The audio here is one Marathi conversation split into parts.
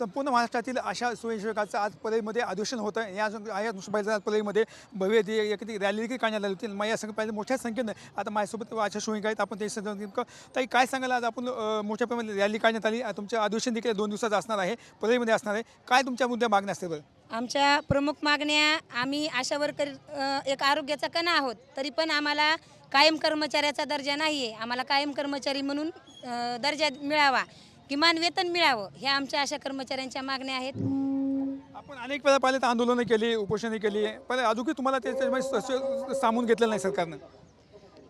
संपूर्ण महाराष्ट्रातील अशा स्वयंसेवकाचं आज पलईमध्ये अधिवेशन होतं. या या नुसबाईचं पलईमध्ये भव्य एखादी रॅली देखील काढण्यात आली होती. आणि माझ्या संघ पाहिजे मोठ्या संख्येनं आता माझ्यासोबत अशा शिवसेविका आहेत. आपण ते ताई काय सांगाल? आज आपण मोठ्या प्रमाणात रॅली काढण्यात आली. तुमच्या तुमचं अधिवेशन देखील दोन दिवसाचं असणार आहे. पलईमध्ये असणार आहे. काय तुमच्या मुद्द्या मागण्या असतील बरं? आमच्या प्रमुख मागण्या आम्ही आशा वर्कर एक आरोग्याचा कणा आहोत. तरी पण आम्हाला कायम कर्मचाऱ्याचा दर्जा नाही आहे आम्हाला कायम कर्मचारी म्हणून दर्जा मिळावा. किमान वेतन मिळावं ह्या आमच्या आशा कर्मचाऱ्यांच्या मागण्या आहेत. आपण अनेक वेळा पाहिलं तर आंदोलनं केली उपोषणं केली पण अजूनही तुम्हाला ते त्याच्यामध्ये स- स- घेतलेलं नाही सरकारनं.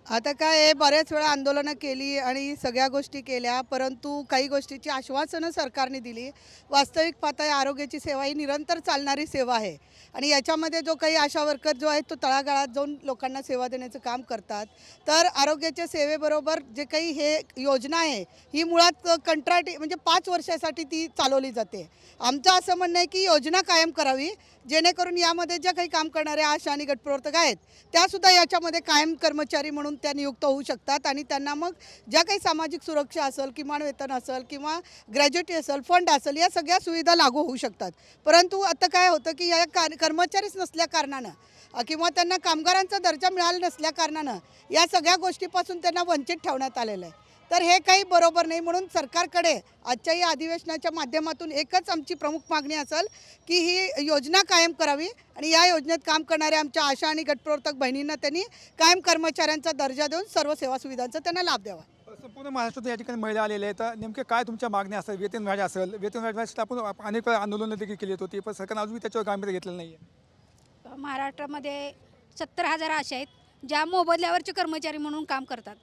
आता काय आहे बऱ्याच वेळा आंदोलनं केली आणि सगळ्या गोष्टी केल्या परंतु काही गोष्टीची आश्वासनं सरकारने दिली. वास्तविक पाहता या आरोग्याची सेवा ही निरंतर चालणारी सेवा आहे. आणि याच्यामध्ये जो काही आशा वर्कर जो आहे तो तळागाळात जाऊन लोकांना सेवा देण्याचं काम करतात. तर आरोग्याच्या सेवेबरोबर जे काही हे योजना आहे ही मुळात कंत्राटी म्हणजे पाच वर्षासाठी ती चालवली जाते. आमचं असं म्हणणं आहे की योजना कायम करावी. जेणेकरून यामध्ये ज्या काही काम करणाऱ्या आशा आणि गटप्रवर्तक आहेत त्यासुद्धा याच्यामध्ये कायम कर्मचारी म्हणून त्या नियुक्त होऊ शकतात आणि त्यांना मग ज्या काही सामाजिक सुरक्षा असेल किमान वेतन असेल किंवा ग्रॅज्युएटी असेल फंड असेल या सगळ्या सुविधा लागू होऊ शकतात. परंतु आता काय होतं की या कर्मचारीच नसल्या कारणानं किंवा त्यांना कामगारांचा दर्जा मिळाला नसल्या कारणानं या सगळ्या गोष्टीपासून त्यांना वंचित ठेवण्यात आलेलं आहे. तर हे काही बरोबर नाही म्हणून सरकारकडे आजच्या या अधिवेशनाच्या माध्यमातून एकच आमची प्रमुख मागणी असेल की ही योजना कायम करावी आणि या योजनेत काम करणाऱ्या आमच्या आशा आणि गटप्रवर्तक बहिणींना त्यांनी कायम कर्मचाऱ्यांचा दर्जा देऊन सर्व सेवा सुविधांचा त्यांना लाभ द्यावा. संपूर्ण महाराष्ट्रात या ठिकाणी महिला आलेल्या आहेत. तर नेमके काय तुमच्या मागण्या असेल वेतन वाढ असेल. वेतन वाढीसाठी आपण अनेक वेळा आंदोलनं देखील केली होती पण सरकारनं अजूनही त्याच्यावर गांभीर्य घेतलेलं नाही आहे महाराष्ट्रामध्ये सत्तर हजार अशा आहेत ज्या मोबदल्यावरचे कर्मचारी म्हणून काम करतात.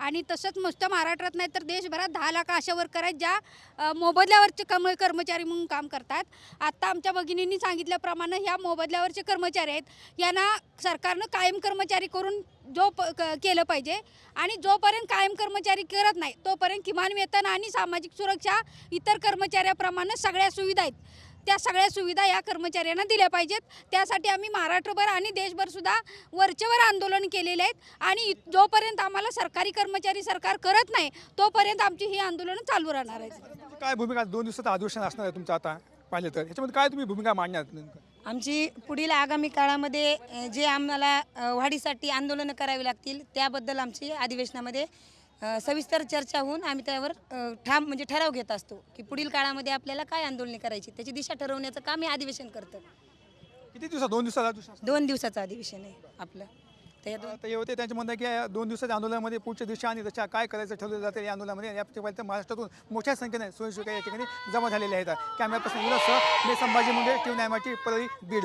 आणि तसंच नुसतं महाराष्ट्रात नाही तर देशभरात दहा लाख अशा वर्कर आहेत ज्या मोबदल्यावरचे कम कर्मचारी म्हणून काम करतात. आत्ता आमच्या भगिनींनी सांगितल्याप्रमाणे ह्या मोबदल्यावरचे कर्मचारी आहेत. यांना सरकारनं कायम कर्मचारी करून जो प क केलं पाहिजे. आणि जोपर्यंत कायम कर्मचारी करत नाही तोपर्यंत किमान वेतन आणि सामाजिक सुरक्षा इतर कर्मचाऱ्याप्रमाणे सगळ्या सुविधा आहेत. त्या सगळ्या सुविधा या कर्मचाऱ्यांना दिल्या पाहिजेत. त्यासाठी आम्ही महाराष्ट्रभर आणि देशभर सुद्धा वरचेवर आंदोलन केलेले आहेत. आणि जोपर्यंत आम्हाला सरकारी कर्मचारी सरकार करत नाही तोपर्यंत आमची ही आंदोलनं चालू राहणार आहेत काय भूमिका? दोन दिवसाचं अधिवेशन असणार आहे तुमचं आता पाहिलं तर. ह्याच्यामध्ये काय तुम्ही भूमिका मांडणार आमची पुढील आगामी काळामध्ये जे आम्हाला वाढीसाठी आंदोलनं करावी लागतील त्याबद्दल आमची अधिवेशनामध्ये सविस्तर चर्चा होऊन आम्ही त्यावर ठाम म्हणजे ठराव घेत असतो की पुढील काळामध्ये आपल्याला काय आंदोलने करायची त्याची दिशा ठरवण्याचं काम हे अधिवेशन करतं. किती दिवसात? दोन दिवसात? दोन दिवसाचं अधिवेशन आहे आपलं. हे होते त्यांचे म्हणणं की दोन दिवसाच्या आंदोलनामध्ये पुढच्या दिशा आणि त्याच्या काय करायचं ठरवलं जाते या आंदोलनामध्ये या पाहिलं तर महाराष्ट्रातून मोठ्या संख्येने स्वयंसेविका या ठिकाणी जमा झालेल्या आहेत. विलाससह मी संभाजी मुंडे टी व्ही नायमाटी परळी बीड.